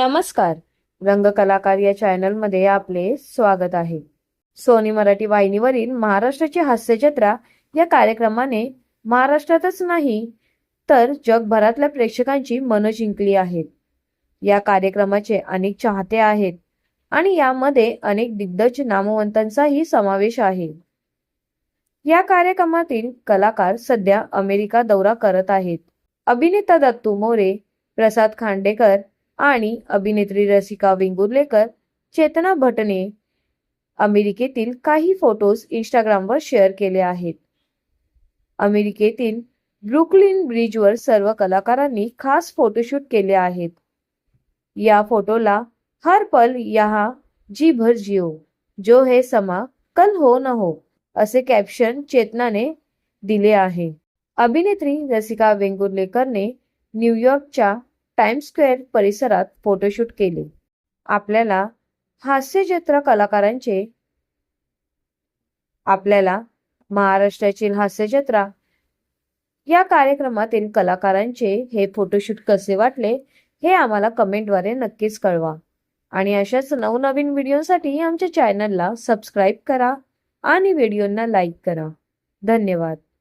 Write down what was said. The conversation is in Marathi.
नमस्कार. रंगकलाकार या चॅनलमध्ये आपले स्वागत आहे. सोनी मराठी वाहिनीवरील महाराष्ट्राची हास्यजत्रा या कार्यक्रमाने महाराष्ट्रातच नाही तर जगभरातल्या प्रेक्षकांची मनं जिंकली आहेत. या कार्यक्रमाचे अनेक चाहते आहेत आणि यामध्ये अनेक दिग्गज नामवंतांचाही समावेश आहे. या कार्यक्रमातील कलाकार सध्या अमेरिका दौरा करत आहेत. अभिनेता दत्तू मोरे प्रसाद खांडेकर आणि अभिनेत्री रसिका वेंगुर्लेकर चेतना भटने अमेरिकेतील काही फोटोज इंस्टाग्रामवर शेअर केले आहेत. अमेरिकेतील ब्रुकलिन ब्रिजवर सर्व कलाकारांनी खास फोटोशूट केले आहेत. या फोटोला हर पल यहा जी भर जिओ जो हे समा कल हो न हो असे कॅप्शन चेतनाने दिले आहे. अभिनेत्री रसिका वेंगुर्लेकरने न्यूयॉर्कच्या टाइम्स स्क्वेअर परिसरात फोटोशूट केले. आपल्याला हास्यजत्र कलाकारांचे आपल्याला महाराष्ट्रातील हास्यजत्रा या कार्यक्रमातील कलाकारांचे हे फोटोशूट कसे वाटले हे आम्हाला कमेंटद्वारे नक्कीच कळवा. आणि अशाच नवनवीन व्हिडिओसाठी आमच्या चॅनलला सबस्क्राईब करा आणि व्हिडिओंना लाईक करा. धन्यवाद.